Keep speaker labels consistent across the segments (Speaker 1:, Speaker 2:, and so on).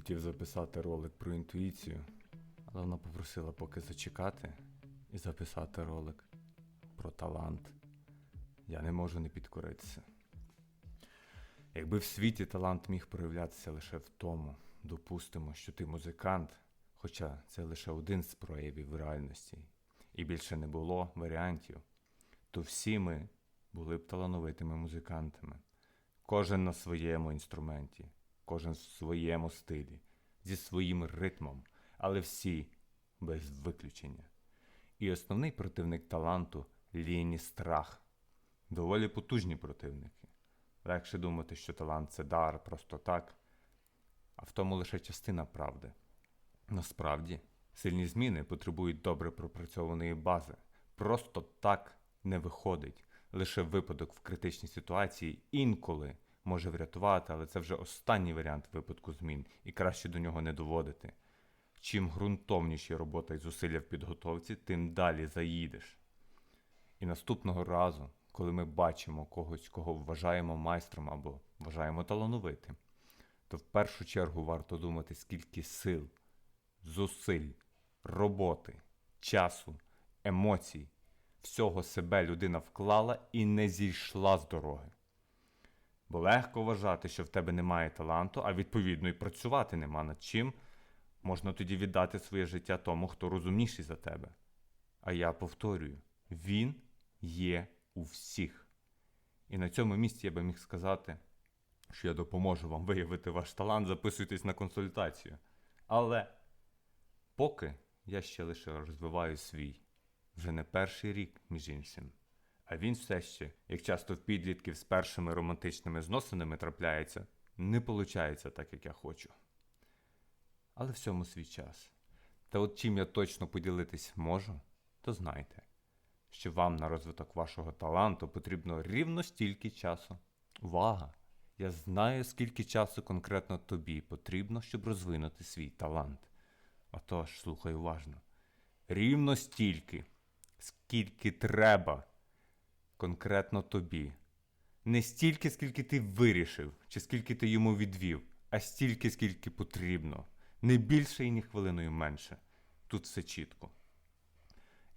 Speaker 1: хотів записати ролик про інтуїцію, але вона попросила поки зачекати і записати ролик про талант. Я не можу не підкоритися. Якби в світі талант міг проявлятися лише в тому, допустимо, що ти музикант, хоча це лише один з проявів реальності, і більше не було варіантів, то всі ми були б талановитими музикантами, кожен на своєму інструменті, кожен в своєму стилі, зі своїм ритмом, але всі без виключення. І основний противник таланту лінь і страх. Доволі потужні противники. Легше думати, що талант це дар просто так, а в тому лише частина правди. Насправді, сильні зміни потребують добре пропрацьованої бази. Просто так не виходить. Лише випадок в критичній ситуації інколи може врятувати, але це вже останній варіант випадку змін, і краще до нього не доводити. Чим ґрунтовніші робота і зусилля в підготовці, тим далі заїдеш. І наступного разу, коли ми бачимо когось, кого вважаємо майстром або вважаємо талановитим, то в першу чергу варто думати, скільки сил, зусиль, роботи, часу, емоцій, всього себе людина вклала і не зійшла з дороги. Бо легко вважати, що в тебе немає таланту, а відповідно і працювати нема над чим, можна тоді віддати своє життя тому, хто розумніший за тебе. А я повторюю: він є у всіх. І на цьому місці я би міг сказати, що я допоможу вам виявити ваш талант, записуйтесь на консультацію. Але поки я ще лише розвиваю свій, вже не перший рік, між іншим. А він все ще, як часто в підлітків з першими романтичними зносинами трапляється, не виходить так, як я хочу. Але всьому свій час. Та от чим я точно поділитись можу, то знайте, що вам на розвиток вашого таланту потрібно рівно стільки часу. Увага! Я знаю, скільки часу конкретно тобі потрібно, щоб розвинути свій талант. Отож, слухай уважно. Рівно стільки, скільки треба конкретно тобі. Не стільки, скільки ти вирішив, чи скільки ти йому відвів, а стільки, скільки потрібно. Не більше і ні хвилиною менше. Тут все чітко.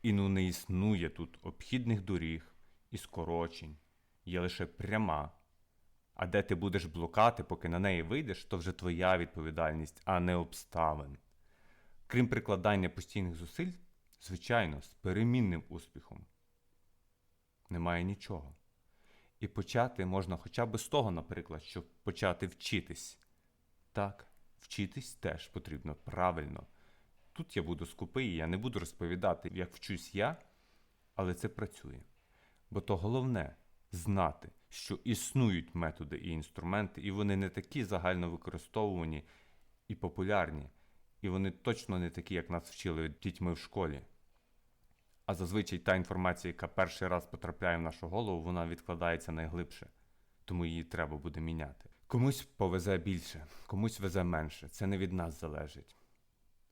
Speaker 1: І ну не існує тут обхідних доріг і скорочень, є лише пряма. А де ти будеш блукати, поки на неї вийдеш, то вже твоя відповідальність, а не обставин. Крім прикладання постійних зусиль, звичайно, з перемінним успіхом. Немає нічого. І почати можна хоча б з того, наприклад, щоб почати вчитись. Так, вчитись теж потрібно правильно. Тут я буду скупий, я не буду розповідати, як вчусь я, але це працює. Бо то головне знати, що існують методи і інструменти, і вони не такі загально використовувані і популярні, і вони точно не такі, як нас вчили дітьми в школі. А зазвичай та інформація, яка перший раз потрапляє в нашу голову, вона відкладається найглибше, тому її треба буде міняти. Комусь повезе більше, комусь везе менше. Це не від нас залежить.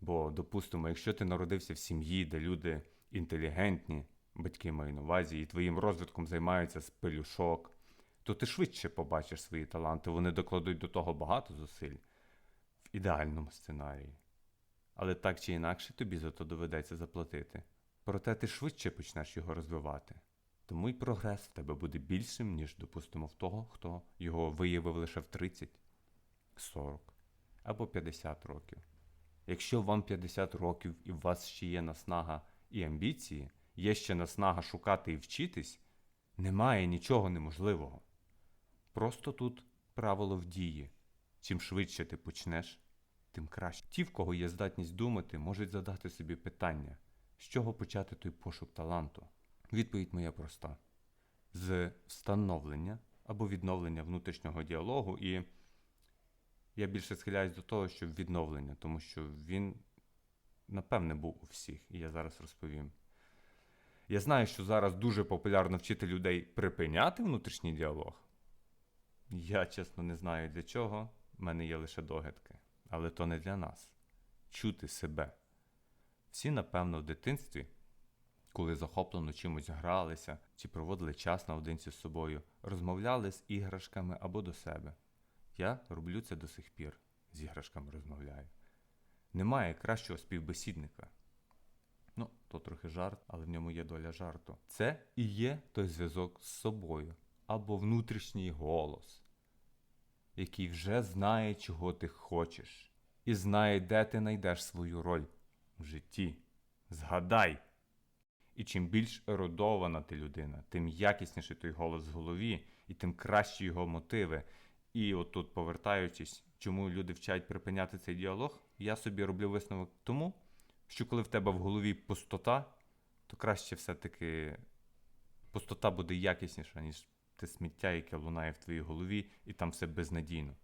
Speaker 1: Бо, допустимо, якщо ти народився в сім'ї, де люди інтелігентні, батьки маю на увазі, і твоїм розвитком займаються з пелюшок, то ти швидше побачиш свої таланти, вони докладуть до того багато зусиль в ідеальному сценарії. Але так чи інакше тобі за то доведеться заплатити. Проте ти швидше почнеш його розвивати. Тому й прогрес в тебе буде більшим, ніж, допустимо, в того, хто його виявив лише в 30, 40 або 50 років. Якщо вам 50 років і у вас ще є наснага і амбіції, є ще наснага шукати і вчитись, немає нічого неможливого. Просто тут правило в дії. Чим швидше ти почнеш, тим краще. Ті, в кого є здатність думати, можуть задати собі питання, з чого почати той пошук таланту. Відповідь моя проста: з встановлення або відновлення внутрішнього діалогу і. Я більше схиляюсь до того, що відновлення, тому що він, напевне, був у всіх, і я зараз розповім. Я знаю, що зараз дуже популярно вчити людей припиняти внутрішній діалог. Я, чесно, не знаю для чого, в мене є лише догадки. Але то не для нас. Чути себе. Всі, напевно, в дитинстві, коли захоплено чимось гралися чи проводили час наодинці з собою, розмовляли з іграшками або до себе. Я роблю це до сих пір. з іграшками розмовляю. Немає кращого співбесідника. Ну, то трохи жарт, але в ньому є доля жарту. Це і є той зв'язок з собою або внутрішній голос, який вже знає, чого ти хочеш, і знає, де ти знайдеш свою роль в житті. Згадай! І чим більш ерудована ти людина, тим якісніший той голос в голові, і тим кращі його мотиви. І отут, повертаючись, чому люди вчать припиняти цей діалог, я собі роблю висновок тому, що коли в тебе в голові пустота, то краще все-таки пустота буде якісніша, ніж те сміття, яке лунає в твоїй голові, і там все безнадійно.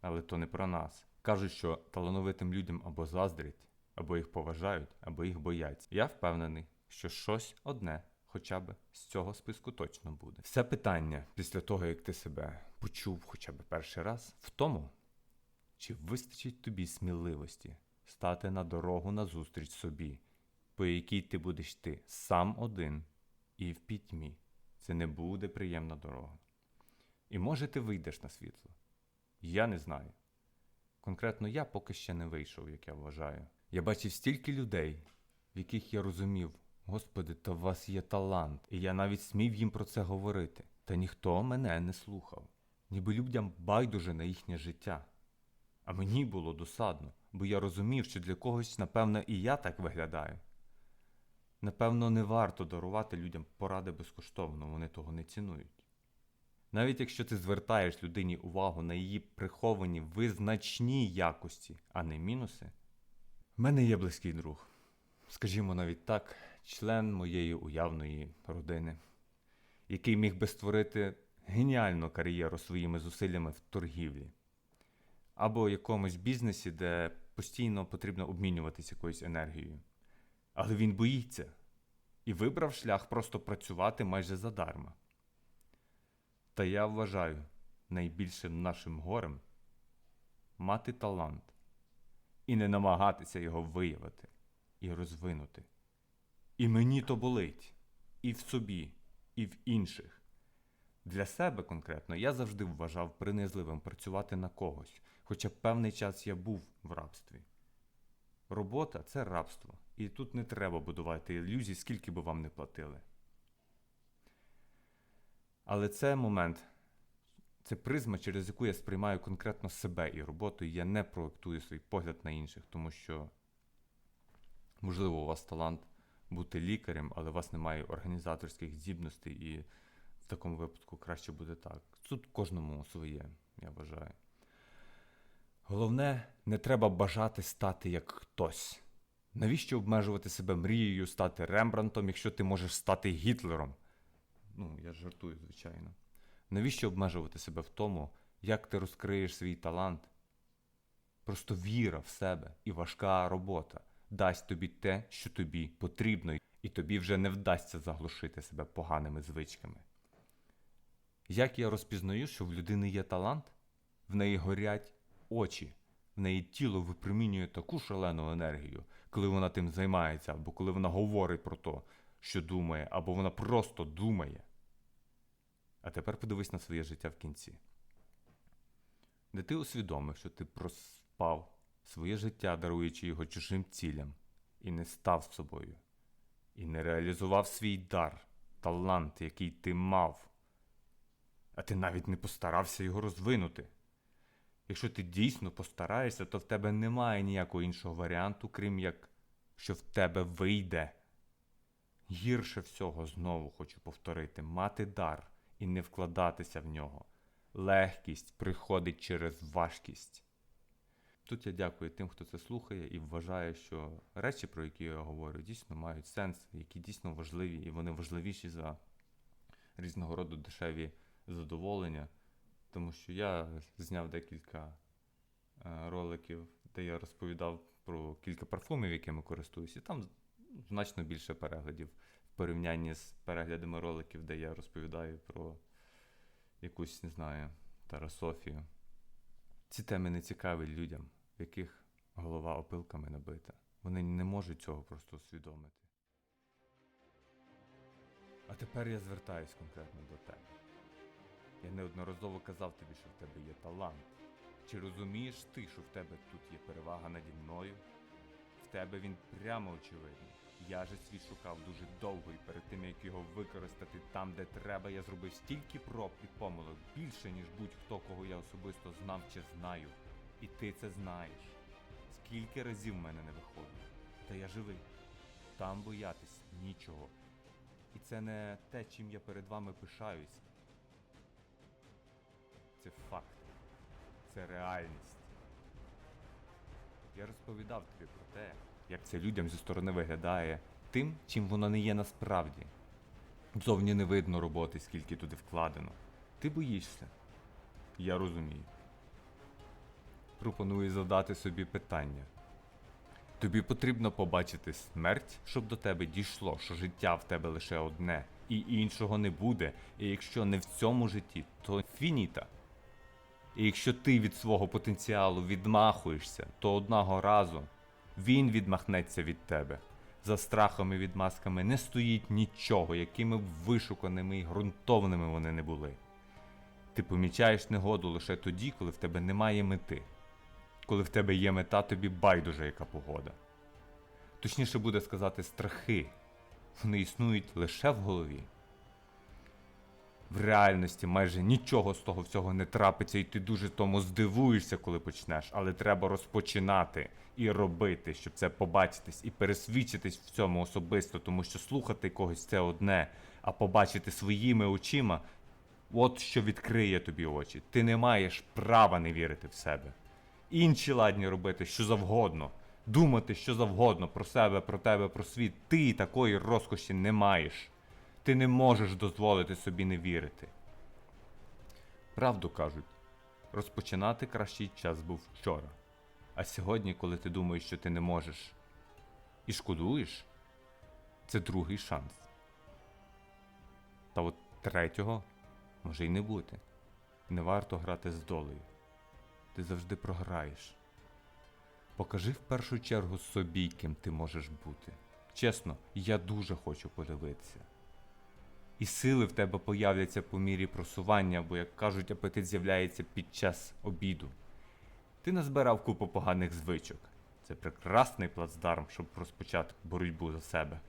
Speaker 1: Але то не про нас. Кажуть, що талановитим людям або заздрять, або їх поважають, або їх бояться. Я впевнений, що щось одне хоча б з цього списку точно буде. Все питання після того, як ти себе почув хоча б перший раз, в тому, чи вистачить тобі сміливості стати на дорогу назустріч собі, по якій ти будеш йти сам один і в пітьмі. Це не буде приємна дорога. І може ти вийдеш на світло. Я не знаю. Конкретно я поки ще не вийшов, як я вважаю. Я бачив стільки людей, в яких я розумів, Господи, та в вас є талант, і я навіть смів їм про це говорити. Та ніхто мене не слухав, ніби людям байдуже на їхнє життя. А мені було досадно, бо я розумів, що для когось, напевно, і я так виглядаю. Напевно, не варто дарувати людям поради безкоштовно, вони того не цінують. Навіть якщо ти звертаєш людині увагу на її приховані визначні якості, а не мінуси. В мене є близький друг, скажімо навіть так, член моєї уявної родини, який міг би створити геніальну кар'єру своїми зусиллями в торгівлі або якомусь бізнесі, де постійно потрібно обмінюватися якоюсь енергією. Але він боїться і вибрав шлях просто працювати майже задарма. Та я вважаю найбільшим нашим горем мати талант і не намагатися його виявити і розвинути. І мені то болить і в собі, і в інших. Для себе конкретно я завжди вважав принизливим працювати на когось, хоча певний час я був в рабстві. Робота це рабство, і тут не треба будувати ілюзій, скільки би вам не платили. Але це момент, це призма, через яку я сприймаю конкретно себе і роботу, і я не проектую свій погляд на інших, тому що, можливо, у вас талант бути лікарем, але у вас немає організаторських здібностей, і в такому випадку краще буде так. Тут кожному своє, я вважаю. Головне, не треба бажати стати як хтось. Навіщо обмежувати себе мрією стати Рембрантом, якщо ти можеш стати Гітлером? Ну, я жартую, звичайно. Навіщо обмежувати себе в тому, як ти розкриєш свій талант? Просто віра в себе і важка робота дасть тобі те, що тобі потрібно, і тобі вже не вдасться заглушити себе поганими звичками. Як я розпізнаю, що в людини є талант, в неї горять очі, в неї тіло випромінює таку шалену енергію, коли вона тим займається, або коли вона говорить про те, що думає, або вона просто думає. А тепер подивись на своє життя в кінці. Де ти усвідомив, що ти проспав своє життя, даруючи його чужим цілям, і не став собою, і не реалізував свій дар, талант, який ти мав, а ти навіть не постарався його розвинути. Якщо ти дійсно постараєшся, то в тебе немає ніякого іншого варіанту, крім як що в тебе вийде. Гірше всього знову хочу повторити мати дар і не вкладатися в нього. Легкість приходить через важкість. Тут я дякую тим, хто це слухає, і вважаю, що речі, про які я говорю, дійсно мають сенс, які дійсно важливі, і вони важливіші за різного роду дешеві задоволення. Тому що я зняв декілька е, роликів, де я розповідав про кілька парфумів, якими користуюся, і там значно більше переглядів порівнянні з переглядами роликів, де я розповідаю про якусь, не знаю, Тарасофію. Ці теми не цікаві людям, в яких голова опилками набита. Вони не можуть цього просто усвідомити. А тепер я звертаюсь конкретно до тебе. Я неодноразово казав тобі, що в тебе є талант. Чи розумієш ти, що в тебе тут є перевага наді мною? В тебе він прямо очевидний. Я же свій шукав дуже довго і перед тим як його використати там, де треба, я зробив стільки проб і помилок більше, ніж будь-хто, кого я особисто знав чи знаю. І ти це знаєш. Скільки разів в мене не виходить. Та я живий. Там боятись нічого. І це не те, чим я перед вами пишаюсь. Це факт. Це реальність. Я розповідав тобі про те, як це людям зі сторони виглядає тим, чим воно не є насправді. Зовні не видно роботи, скільки туди вкладено. Ти боїшся. Я розумію. Пропоную задати собі питання. Тобі потрібно побачити смерть, щоб до тебе дійшло, що життя в тебе лише одне, і іншого не буде. І якщо не в цьому житті, то фініта. І якщо ти від свого потенціалу відмахуєшся, то одного разу він відмахнеться від тебе. За страхами і відмазками не стоїть нічого, якими б вишуканими і ґрунтовними вони не були. Ти помічаєш негоду лише тоді, коли в тебе немає мети. Коли в тебе є мета, тобі байдуже яка погода. Точніше буде сказати страхи. Вони існують лише в голові. В реальності майже нічого з того всього не трапиться, і ти дуже тому здивуєшся, коли почнеш, але треба розпочинати і робити, щоб це побачитись і пересвідчитись в цьому особисто, тому що слухати когось це одне, а побачити своїми очима от що відкриє тобі очі. Ти не маєш права не вірити в себе. Інші ладні робити що завгодно, думати що завгодно про себе, про тебе, про світ. Ти такої розкоші не маєш. Ти не можеш дозволити собі не вірити. Правду кажуть, розпочинати кращий час був вчора. А сьогодні, коли ти думаєш, що ти не можеш і шкодуєш, це другий шанс. Та от третього може й не бути. Не варто грати з долею. Ти завжди програєш. Покажи в першу чергу собі, ким ти можеш бути. Чесно, я дуже хочу подивитися. І сили в тебе появляться по мірі просування, бо, як кажуть, апетит з'являється під час обіду. Ти назбирав купу поганих звичок. Це прекрасний плацдарм, щоб розпочати боротьбу за себе.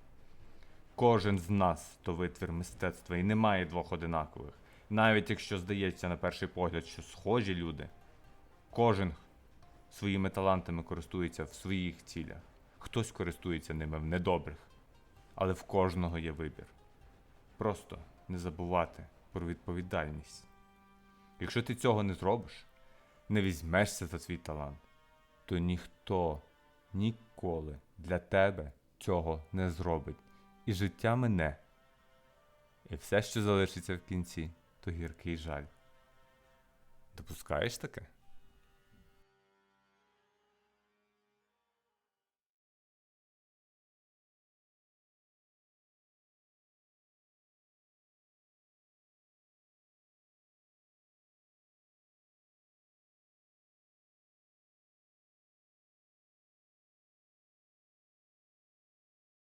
Speaker 1: Кожен з нас то витвір мистецтва і немає двох одинакових. Навіть якщо здається на перший погляд, що схожі люди, кожен своїми талантами користується в своїх цілях. Хтось користується ними в недобрих, але в кожного є вибір. Просто не забувати про відповідальність. Якщо ти цього не зробиш, не візьмешся за свій талант, то ніхто ніколи для тебе цього не зробить. І життя мине. І все, що залишиться в кінці, то гіркий жаль. Допускаєш таке?